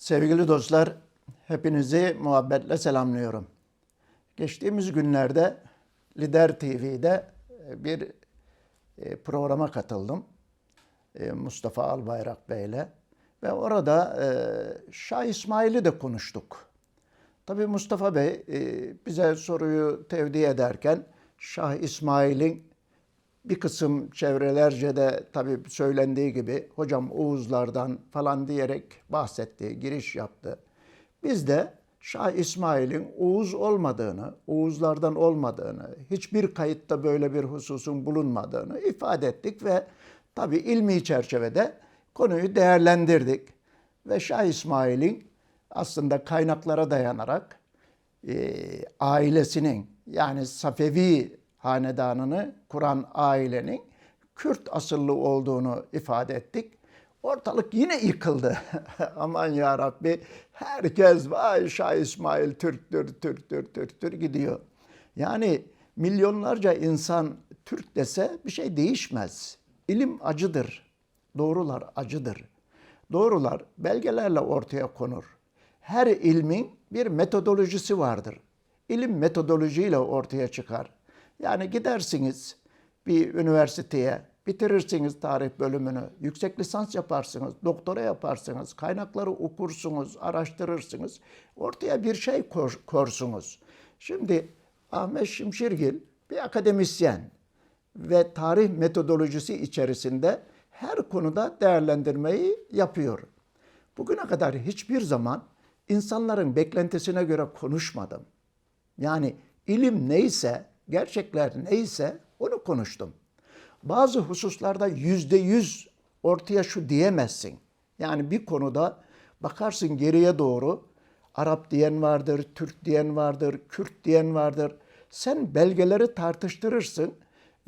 Sevgili dostlar, hepinizi muhabbetle selamlıyorum. Geçtiğimiz günlerde Lider TV'de e, bir e, programa katıldım. E, Mustafa Albayrak Bey'le. Ve orada Şah İsmail'i de konuştuk. Tabii Mustafa Bey bize soruyu tevdi ederken Şah İsmail'in bir kısım çevrelerce de tabii söylendiği gibi hocam Oğuzlardan falan diyerek bahsetti, giriş yaptı. Biz de Şah İsmail'in Oğuz olmadığını, Oğuzlardan olmadığını, hiçbir kayıtta böyle bir hususun bulunmadığını ifade ettik ve tabii ilmi çerçevede konuyu değerlendirdik. Ve Şah İsmail'in aslında kaynaklara dayanarak e, ailesinin yani Safevi hanedanını kuran ailenin Kürt asıllı olduğunu ifade ettik. Ortalık yine yıkıldı. Aman ya Rabbi herkes vay Şah İsmail Türktür, Türktür, Türktür gidiyor. Yani milyonlarca insan Türk dese bir şey değişmez. İlim acıdır. Doğrular acıdır. Doğrular belgelerle ortaya konur. Her ilmin bir metodolojisi vardır. İlim metodolojiyle ortaya çıkar. Yani gidersiniz bir üniversiteye, bitirirsiniz tarih bölümünü, yüksek lisans yaparsınız, doktora yaparsınız, kaynakları okursunuz, araştırırsınız. Ortaya bir şey kor, korsunuz. Şimdi Ahmet Şimşirgil bir akademisyen ve tarih metodolojisi içerisinde her konuda değerlendirmeyi yapıyor. Bugüne kadar hiçbir zaman insanların beklentisine göre konuşmadım. Yani ilim neyse gerçekler neyse onu konuştum. Bazı hususlarda yüzde yüz ortaya şu diyemezsin. Yani bir konuda bakarsın geriye doğru Arap diyen vardır, Türk diyen vardır, Kürt diyen vardır. Sen belgeleri tartıştırırsın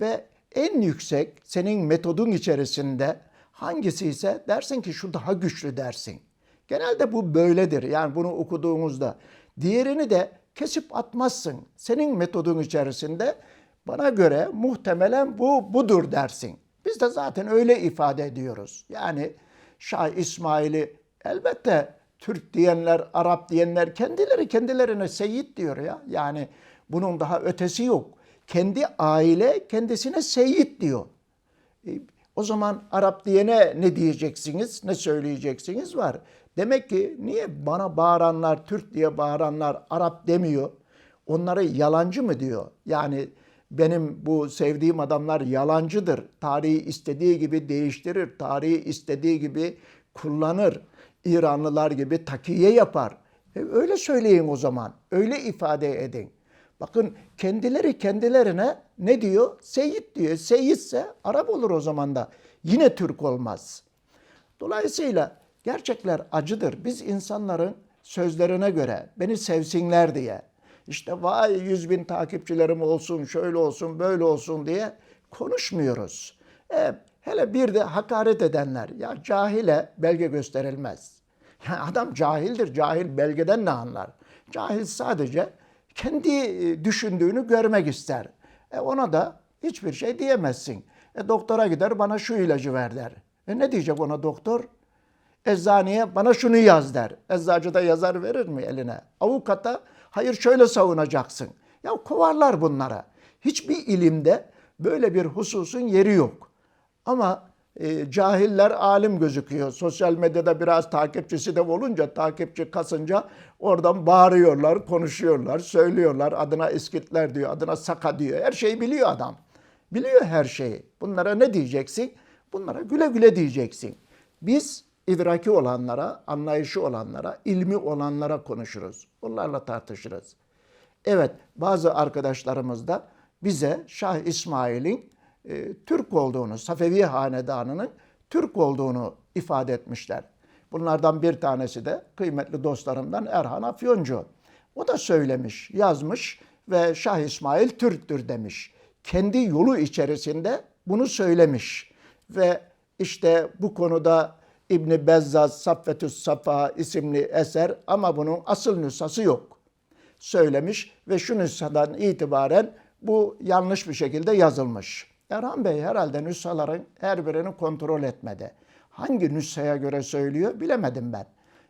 ve en yüksek senin metodun içerisinde hangisi ise dersin ki şu daha güçlü dersin. Genelde bu böyledir. Yani bunu okuduğumuzda. Diğerini de kesip atmazsın. Senin metodun içerisinde bana göre muhtemelen bu budur dersin. Biz de zaten öyle ifade ediyoruz. Yani Şah İsmail'i elbette Türk diyenler, Arap diyenler kendileri kendilerine Seyyid diyor ya. Yani bunun daha ötesi yok. Kendi aile kendisine Seyyid diyor. E, o zaman Arap diyene ne diyeceksiniz, ne söyleyeceksiniz var. Demek ki niye bana bağıranlar, Türk diye bağıranlar Arap demiyor? Onları yalancı mı diyor? Yani benim bu sevdiğim adamlar yalancıdır. Tarihi istediği gibi değiştirir. Tarihi istediği gibi kullanır. İranlılar gibi takiye yapar. E öyle söyleyin o zaman. Öyle ifade edin. Bakın kendileri kendilerine ne diyor? Seyit diyor. Seyitse Arap olur o zaman da. Yine Türk olmaz. Dolayısıyla gerçekler acıdır. Biz insanların sözlerine göre beni sevsinler diye işte vay yüz bin takipçilerim olsun, şöyle olsun, böyle olsun diye konuşmuyoruz. E, hele bir de hakaret edenler, ya cahile belge gösterilmez. Yani adam cahildir, cahil belgeden ne anlar? Cahil sadece kendi e, düşündüğünü görmek ister. E ona da hiçbir şey diyemezsin. E doktora gider bana şu ilacı ver der. E ne diyecek ona doktor? Eczaneye bana şunu yaz der. Eczacı da yazar verir mi eline? Avukata hayır şöyle savunacaksın. Ya kovarlar bunlara. Hiçbir ilimde böyle bir hususun yeri yok. Ama e, cahiller alim gözüküyor. Sosyal medyada biraz takipçisi de olunca, takipçi kasınca oradan bağırıyorlar, konuşuyorlar, söylüyorlar. Adına iskitler diyor, adına saka diyor. Her şeyi biliyor adam. Biliyor her şeyi. Bunlara ne diyeceksin? Bunlara güle güle diyeceksin. Biz idraki olanlara, anlayışı olanlara, ilmi olanlara konuşuruz. Onlarla tartışırız. Evet, bazı arkadaşlarımız da bize Şah İsmail'in e, Türk olduğunu, Safevi Hanedanı'nın Türk olduğunu ifade etmişler. Bunlardan bir tanesi de kıymetli dostlarımdan Erhan Afyoncu. O da söylemiş, yazmış ve Şah İsmail Türktür demiş. Kendi yolu içerisinde bunu söylemiş. Ve işte bu konuda İbni Bezzaz Saffetüs Safa isimli eser ama bunun asıl nüshası yok. Söylemiş ve şu nüshadan itibaren bu yanlış bir şekilde yazılmış. Erhan Bey herhalde nüshaların her birini kontrol etmedi. Hangi nüshaya göre söylüyor bilemedim ben.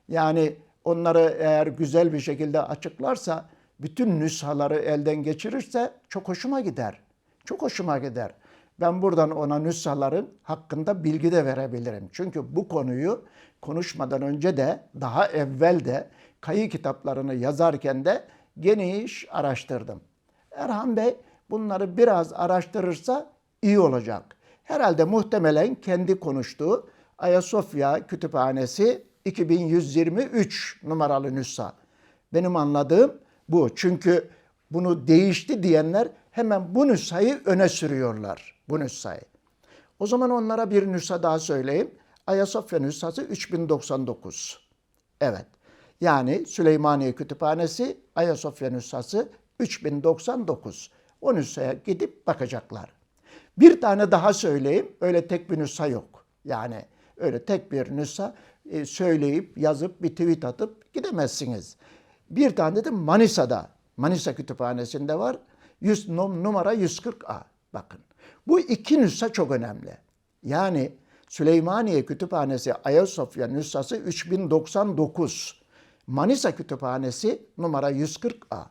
Yani onları eğer güzel bir şekilde açıklarsa, bütün nüshaları elden geçirirse çok hoşuma gider. Çok hoşuma gider. Ben buradan ona nüshaların hakkında bilgi de verebilirim. Çünkü bu konuyu konuşmadan önce de daha evvel de kayı kitaplarını yazarken de geniş araştırdım. Erhan Bey bunları biraz araştırırsa iyi olacak. Herhalde muhtemelen kendi konuştuğu Ayasofya Kütüphanesi 2123 numaralı nüsha. Benim anladığım bu. Çünkü bunu değişti diyenler hemen bu nüshayı öne sürüyorlar. Bu nüshayı. O zaman onlara bir nüsha daha söyleyeyim. Ayasofya nüshası 3099. Evet. Yani Süleymaniye Kütüphanesi Ayasofya nüshası 3099. O nüshaya gidip bakacaklar. Bir tane daha söyleyeyim. Öyle tek bir nüsha yok. Yani öyle tek bir nüsha e, söyleyip yazıp bir tweet atıp gidemezsiniz. Bir tane de Manisa'da, Manisa Kütüphanesi'nde var. 100, num- numara 140A. Bakın. Bu iki nüsha çok önemli. Yani Süleymaniye Kütüphanesi Ayasofya nüshası 3099. Manisa Kütüphanesi numara 140A.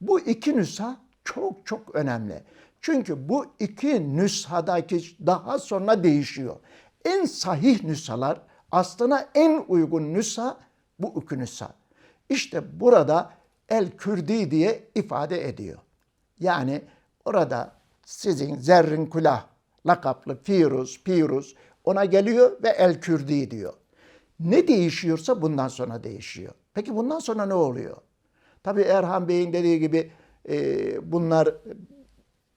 Bu iki nüsha çok çok önemli. Çünkü bu iki nüshadaki daha sonra değişiyor. En sahih nüshalar aslına en uygun nüsha bu iki nüsha. İşte burada El Kürdi diye ifade ediyor. Yani orada sizin zerrin kulah lakaplı Firuz, Piruz ona geliyor ve El Kürdi diyor. Ne değişiyorsa bundan sonra değişiyor. Peki bundan sonra ne oluyor? Tabii Erhan Bey'in dediği gibi e, bunlar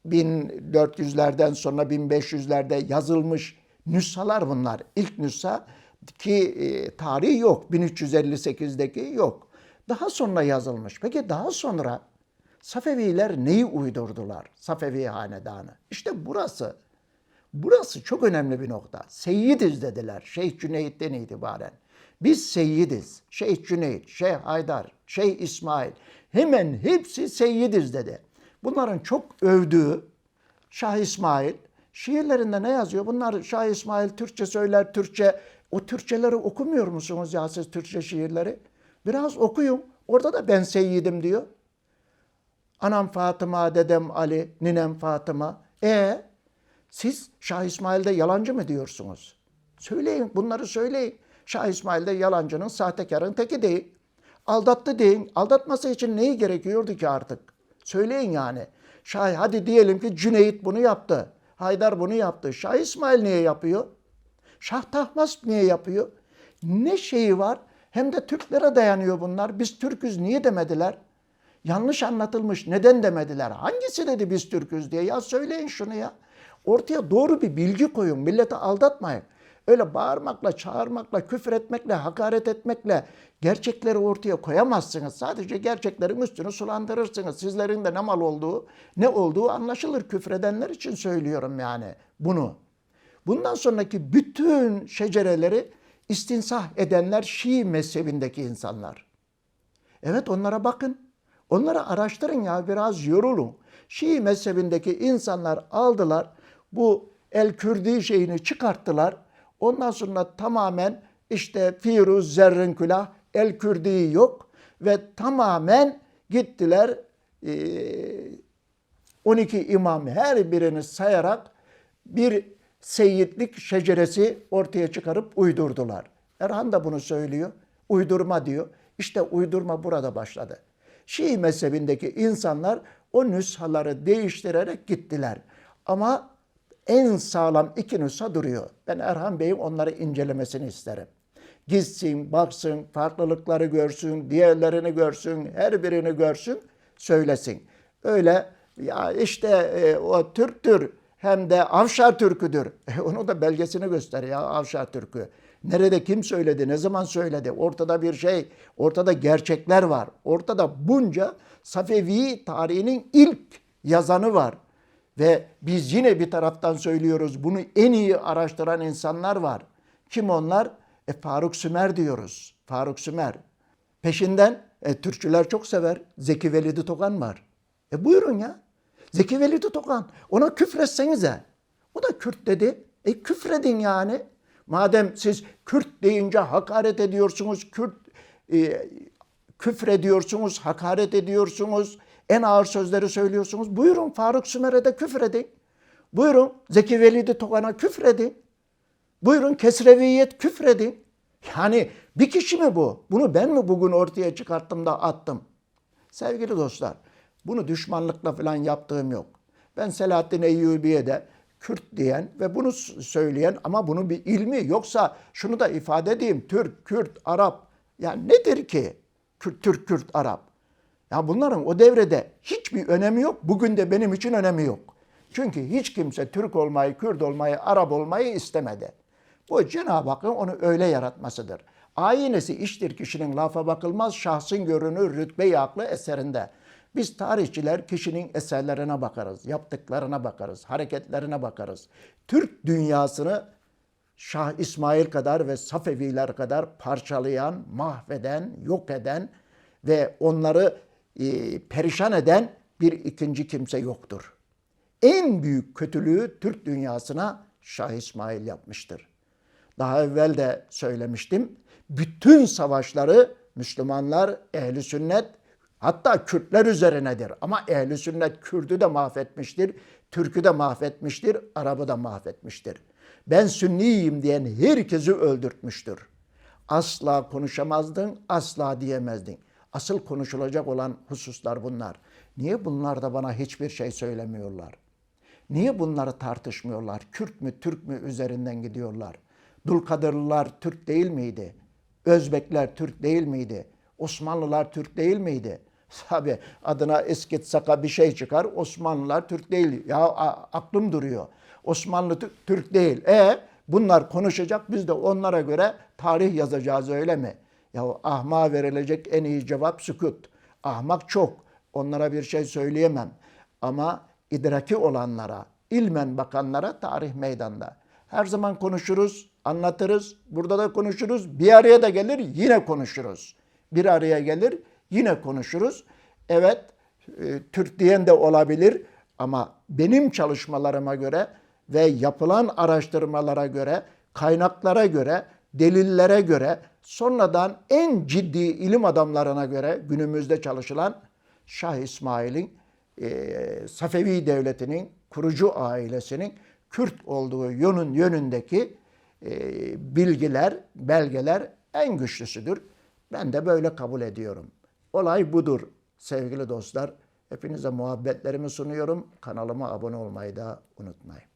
1400'lerden sonra 1500'lerde yazılmış nüshalar bunlar. İlk nüsha ki e, tarihi yok. 1358'deki yok. Daha sonra yazılmış. Peki daha sonra Safeviler neyi uydurdular? Safevi hanedanı. İşte burası. Burası çok önemli bir nokta. Seyyidiz dediler Şeyh Cüneyt'ten itibaren. Biz seyyidiz. Şeyh Cüneyt, Şeyh Haydar, Şeyh İsmail hemen hepsi seyyidiz dedi. Bunların çok övdüğü Şah İsmail şiirlerinde ne yazıyor? Bunlar Şah İsmail Türkçe söyler, Türkçe. O Türkçeleri okumuyor musunuz ya siz Türkçe şiirleri? Biraz okuyun. Orada da ben seyyidim diyor. Anam Fatıma, dedem Ali, ninem Fatıma. E siz Şah İsmail'de yalancı mı diyorsunuz? Söyleyin, bunları söyleyin. Şah İsmail'de yalancının, sahtekarın teki değil. Aldattı deyin. Aldatması için neyi gerekiyordu ki artık? Söyleyin yani. Şah, hadi diyelim ki Cüneyt bunu yaptı. Haydar bunu yaptı. Şah İsmail niye yapıyor? Şah Tahmasp niye yapıyor? Ne şeyi var? Hem de Türklere dayanıyor bunlar. Biz Türküz niye demediler? Yanlış anlatılmış. Neden demediler? Hangisi dedi biz Türküz diye? Ya söyleyin şunu ya. Ortaya doğru bir bilgi koyun. Milleti aldatmayın. Öyle bağırmakla, çağırmakla, küfür etmekle, hakaret etmekle gerçekleri ortaya koyamazsınız. Sadece gerçeklerin üstünü sulandırırsınız. Sizlerin de ne mal olduğu, ne olduğu anlaşılır. Küfredenler için söylüyorum yani bunu. Bundan sonraki bütün şecereleri istinsah edenler Şii mezhebindeki insanlar. Evet onlara bakın. Onları araştırın ya biraz yorulun. Şii mezhebindeki insanlar aldılar bu El Kürdi şeyini çıkarttılar. Ondan sonra tamamen işte Firuz Zerrinkülah El Kürdi yok ve tamamen gittiler eee 12 imam her birini sayarak bir seyitlik şeceresi ortaya çıkarıp uydurdular. Erhan da bunu söylüyor. Uydurma diyor. İşte uydurma burada başladı. Şii mezhebindeki insanlar o nüshaları değiştirerek gittiler. Ama en sağlam iki nüsha duruyor. Ben Erhan Bey'in onları incelemesini isterim. Gitsin, baksın, farklılıkları görsün, diğerlerini görsün, her birini görsün, söylesin. Öyle ya işte e, o Türktür hem de Avşar Türküdür. E, onu da belgesini göster ya Avşar Türkü. Nerede kim söyledi, ne zaman söyledi? Ortada bir şey, ortada gerçekler var. Ortada bunca Safevi tarihinin ilk yazanı var. Ve biz yine bir taraftan söylüyoruz bunu en iyi araştıran insanlar var. Kim onlar? E, Faruk Sümer diyoruz. Faruk Sümer. Peşinden e, Türkçüler çok sever. Zeki Velidi Tokan var. E buyurun ya. Zeki Velidi Tokan. Ona küfretsenize. O da Kürt dedi. E küfredin yani. Madem siz Kürt deyince hakaret ediyorsunuz, Kürt e, küfür ediyorsunuz, hakaret ediyorsunuz, en ağır sözleri söylüyorsunuz. Buyurun Faruk Sümer'e de küfür edin. Buyurun Zeki Velidi Tokan'a küfür edin. Buyurun kesreviyet küfredin. Yani bir kişi mi bu? Bunu ben mi bugün ortaya çıkarttım da attım? Sevgili dostlar, bunu düşmanlıkla falan yaptığım yok. Ben Selahattin Eyyubi'ye de Kürt diyen ve bunu söyleyen ama bunun bir ilmi yoksa şunu da ifade edeyim. Türk, Kürt, Arap yani nedir ki? Kürt, Türk, Kürt, Arap. Ya bunların o devrede hiçbir önemi yok. Bugün de benim için önemi yok. Çünkü hiç kimse Türk olmayı, Kürt olmayı, Arap olmayı istemedi. Bu Cenab-ı Hakk'ın onu öyle yaratmasıdır. Ayinesi iştir kişinin lafa bakılmaz, şahsın görünür rütbe-i aklı eserinde. Biz tarihçiler kişinin eserlerine bakarız, yaptıklarına bakarız, hareketlerine bakarız. Türk dünyasını Şah İsmail kadar ve Safeviler kadar parçalayan, mahveden, yok eden ve onları e, perişan eden bir ikinci kimse yoktur. En büyük kötülüğü Türk dünyasına Şah İsmail yapmıştır. Daha evvel de söylemiştim. Bütün savaşları Müslümanlar, ehli sünnet, hatta Kürtler üzerinedir. Ama ehli sünnet Kürt'ü de mahvetmiştir, Türk'ü de mahvetmiştir, Arap'ı da mahvetmiştir. Ben Sünniyim diyen herkesi öldürtmüştür. Asla konuşamazdın, asla diyemezdin. Asıl konuşulacak olan hususlar bunlar. Niye bunlar da bana hiçbir şey söylemiyorlar? Niye bunları tartışmıyorlar? Kürt mü, Türk mü üzerinden gidiyorlar? Dulkadırlılar Türk değil miydi? Özbekler Türk değil miydi? Osmanlılar Türk değil miydi? Tabi adına eskit saka bir şey çıkar. Osmanlılar Türk değil. Ya aklım duruyor. Osmanlı Tü- Türk değil. E bunlar konuşacak biz de onlara göre tarih yazacağız öyle mi? Ya ahma verilecek en iyi cevap sükut. Ahmak çok. Onlara bir şey söyleyemem. Ama idraki olanlara, ilmen bakanlara tarih meydanda. Her zaman konuşuruz, anlatırız. Burada da konuşuruz. Bir araya da gelir yine konuşuruz. Bir araya gelir yine konuşuruz. Evet e, Türk diyen de olabilir ama benim çalışmalarıma göre ve yapılan araştırmalara göre, kaynaklara göre, delillere göre, sonradan en ciddi ilim adamlarına göre günümüzde çalışılan Şah İsmail'in e, Safevi Devleti'nin kurucu ailesinin Kürt olduğu yönün yönündeki e, bilgiler, belgeler en güçlüsüdür. Ben de böyle kabul ediyorum. Olay budur sevgili dostlar. Hepinize muhabbetlerimi sunuyorum. Kanalıma abone olmayı da unutmayın.